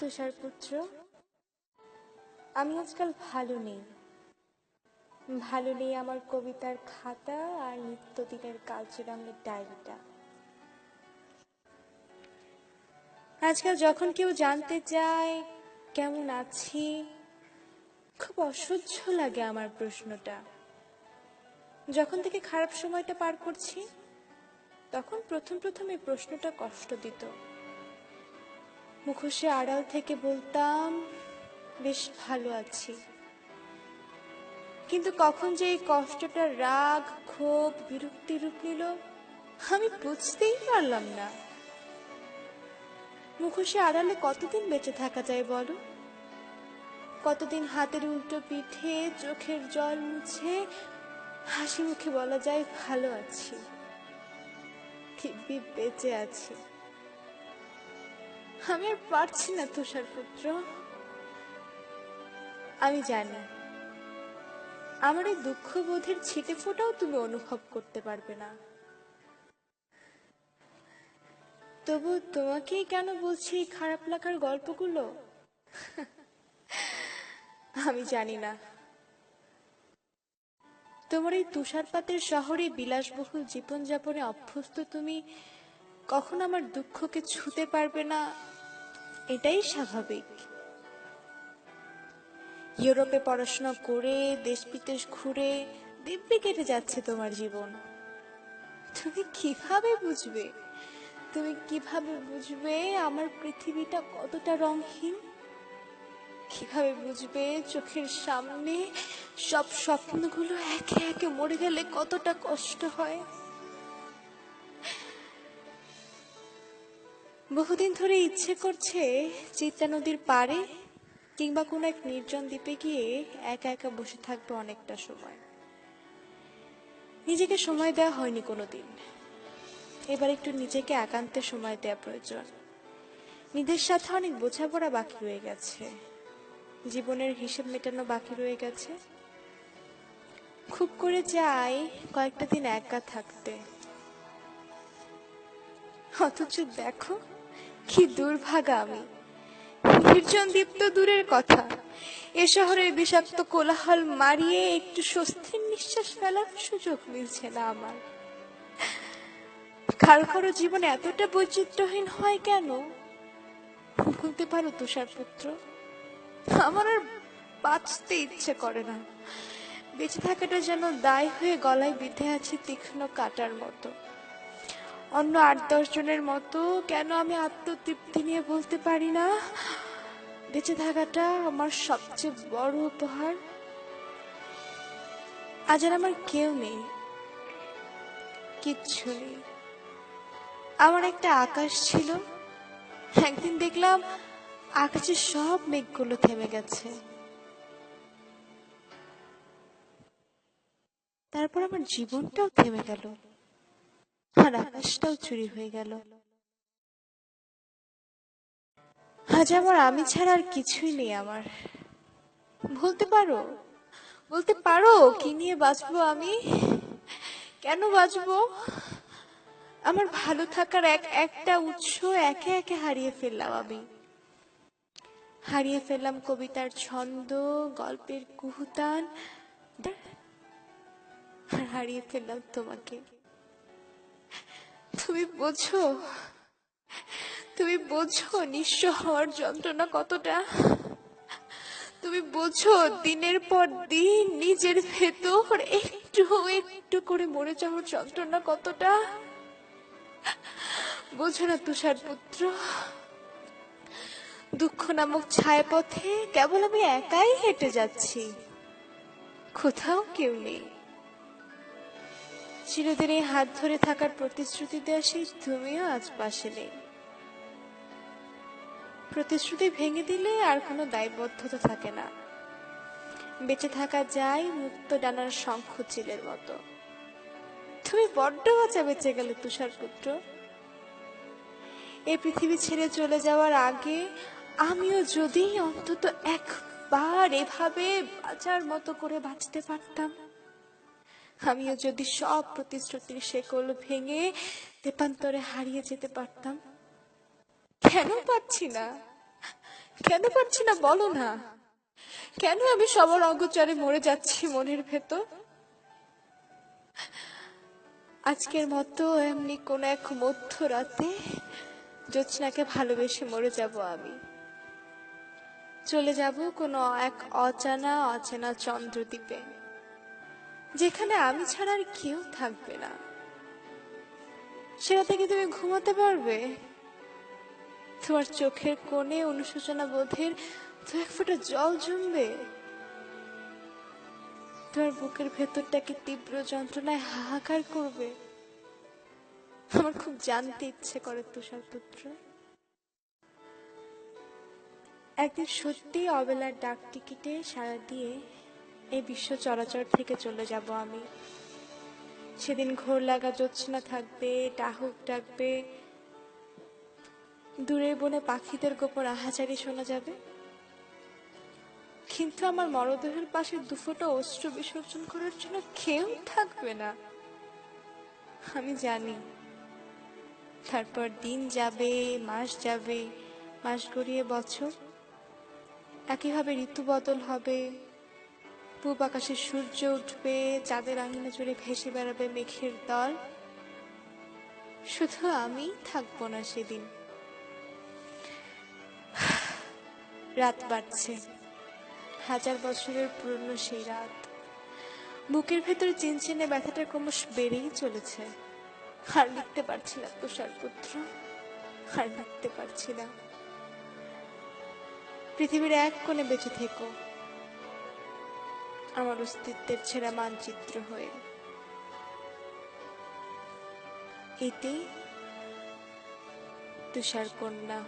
তুষার পুত্র, আমি আজকাল ভালো নেই। ভালো নেই আমার কবিতার খাতা আর নিত্যদিনের কালচরঙের ডায়েরিটা। আজকাল যখন কেউ জানতে চায় কেমন আছি, খুব অসহ্য লাগে আমার প্রশ্নটা। যখন থেকে খারাপ সময়টা পার করছি, তখন প্রথম প্রথম এই প্রশ্নটা কষ্ট দিত। মুখোশে আড়াল থেকে বলতাম, বেশ ভালো আছি। কিন্তু কখন যে এই কষ্টটা রাগ, ক্ষোভ, বিরক্তি রূপ নিল, আমি বুঝতেই পারলাম না। মুখোশে আড়ালে কতদিন বেঁচে থাকা যায় বলো? কতদিন হাতের উল্টো পিঠে চোখের জল মুছে হাসি মুখে বলা যায়, ভালো আছি। বেঁচে আছি। আমি আর পারছি না তুষার পুত্র। আমি জানি, আমার এই দুঃখ বোধের ছিটে ফোটাও তুমি অনুভব করতে পারবে না। তবু তোমাকেই কেন বলছি এই খারাপ লাগার গল্পগুলো? আমি জানি না। তোমার এই তুষারপাতের শহরে বিলাসবহুল জীবনযাপনে অভ্যস্ত তুমি কখন আমার দুঃখকে ছুতে পারবে না। এটাই স্বাভাবিক। ইউরোপে পড়াশোনা করে, দেশ বিদেশ ঘুরে, দিব্যি কেটে যাচ্ছে তোমার জীবন। তুমি কীভাবে বুঝবে? তুমি কীভাবে বুঝবে আমার পৃথিবীটা কতটা রঙহীন? কীভাবে বুঝবে চোখের সামনে সব স্বপ্নগুলো একে একে মরে গেলে কতটা কষ্ট হয়? বহুদিন ধরে ইচ্ছে করছে চিত্তা নদীর পাড়ে কিংবা কোনো এক নির্জন দ্বীপে গিয়ে একা একা বসে থাকবে অনেকটা সময়। নিজেকে সময় দেওয়া হয়নি কোনোদিন। এবার একটু নিজেকে একান্তে সময় দেওয়া প্রয়োজন। নিজের সাথে অনেক বোঝাপড়া বাকি রয়ে গেছে। জীবনের হিসেব মেটানো বাকি রয়ে গেছে। খুব করে চাই কয়েকটা দিন একা থাকতে। অথচ দেখো কি দুর্ভাগা আমি। নির্জন দ্বীপ তো দূরের কথা। এ শহরের বিষাক্ত কোলাহল মারিয়ে একটু স্বস্তির নিঃশ্বাস ফেলার সুযোগ মিলছে না আমার। কারও কারও জীবন এতটা বৈচিত্র্যহীন হয় কেন? বলতে পারো তুষার পুত্র আমার আর বাঁচতে ইচ্ছে করে না। বেঁচে থাকাটা যেন দায় হয়ে গলায় বিঁধে আছে তীক্ষ্ণ কাটার মতো। অন্য আট দশ জনের মতো কেন আমি আত্মতৃপ্তি নিয়ে বলতে পারি না? বেঁচে থাকাটা আমার সবচেয়ে বড় উপহার। আজ আর আমার কেউ নেই। কিচ্ছু নেই। আমার একটা আকাশ ছিল। একদিন দেখলাম আকাশে সব মেঘগুলো থেমে গেছে। তারপর আমার জীবনটাও থেমে গেল। আর আকাশটাও চুরি হয়ে গেল। আজ আমার আমি ছাড়া আর কিছুই নেই আমার। বলতে পারো? বলতে পারো? কি নিয়ে বাঁচবো আমি? কেন বাঁচবো? আমার ভালো থাকার এক, একটা উৎস একে একে হারিয়ে ফেললাম আমি। হারিয়ে ফেললাম কবিতার ছন্দ, গল্পের কুহুতান। হারিয়ে ফেললাম তোমাকে। তুমি বোঝো? তুমি বোঝো নিঃস্ব হওয়ার যন্ত্রণা কতটা? তুমি বোঝো দিনের পর দিন নিজের ভেতর একটু একটু করে মরে যাওয়ার যন্ত্রণা কতটা? বোঝো না তুষার পুত্র, দুঃখ নামক ছায়াপথে কেবল আমি একাই হেঁটে যাচ্ছি। কোথাও কেউ নেই। চিরদিন এই হাত ধরে থাকার প্রতিশ্রুতি দেওয়া সেই তুমিও আজ পাশে নেই। প্রতিশ্রুতি ভেঙে দিলে আর কোনো দায়বদ্ধতা থাকে না। বেঁচে থাকা যায় মুক্ত ডানার শঙ্খ চিলের মতো। তুমি বড্ড বাঁচা বেঁচে গেলে তুষার পুত্র এই পৃথিবী ছেড়ে চলে যাওয়ার আগে আমিও যদি অন্তত একবার এভাবে বাঁচার মতো করে বাঁচতে পারতাম। আমিও যদি সব প্রতিশ্রুতির শেকল ভেঙে তেপান্তরে হারিয়ে যেতে পারতাম। কেন পাচ্ছি না? কেন পারছি না বলো না? কেন আমি সবার অগোচরে মরে যাচ্ছি মনের ভেতর? আজকের মতো এমনি কোন এক মধ্য রাতে জ্যোৎস্নাকে ভালোবেসে মরে যাব আমি। চলে যাব কোনো এক অজানা, অচেনা চন্দ্রদ্বীপে। যেখানে আমি ছাড়া আর কেউ থাকবে না। সেটা থেকে তুমি ঘুমাতে পারবে। তোমার চোখের কোণে অনুশোচনা বোধের দু এক ফোঁটা জল জমবে। তোমার বুকের ভেতরটাকে তীব্র যন্ত্রণায় হাহাকার করবে। আমার খুব জানতে ইচ্ছে করে, তুষার পুত্র। একদিন সত্যি অবেলার ডাক টিকিটে সাড়া দিয়ে এই বিশ্ব চরাচর থেকে চলে যাব আমি। সেদিন ঘোর লাগা জ্যোৎস্না থাকবে, ডাহুক ডাকবে। দূরের বনে পাখিদের গোপন আহাজারি শোনা যাবে। কিন্তু আমার মরদেহের পাশে দুফোটা অস্ত্র বিসর্জন করার জন্য কেউ থাকবে না। আমি জানি, তারপর দিন যাবে, মাস যাবে, মাস গড়িয়ে বছর। একইভাবে ঋতু বদল হবে। পূব আকাশে সূর্য উঠবে, চাঁদের আঙিনা জুড়ে ভেসে বেড়াবে মেঘের দল। শুধু আমি থাকব না সেদিন। রাত বাড়ছে। হাজার বছরের পুরনো সেই রাত। বুকের ভেতরে চিনচিনে ব্যথাটা ক্রমশ বেড়েই চলেছে। আর লিখতে পারছি না, তুষার পুত্র। আর লিখতে পারছি না। পৃথিবীর এক কোণে বেঁচে থেকো। আমার অস্তিত্বের ছেঁড়া মানচিত্র হয়ে। এতে তুষার কন্যা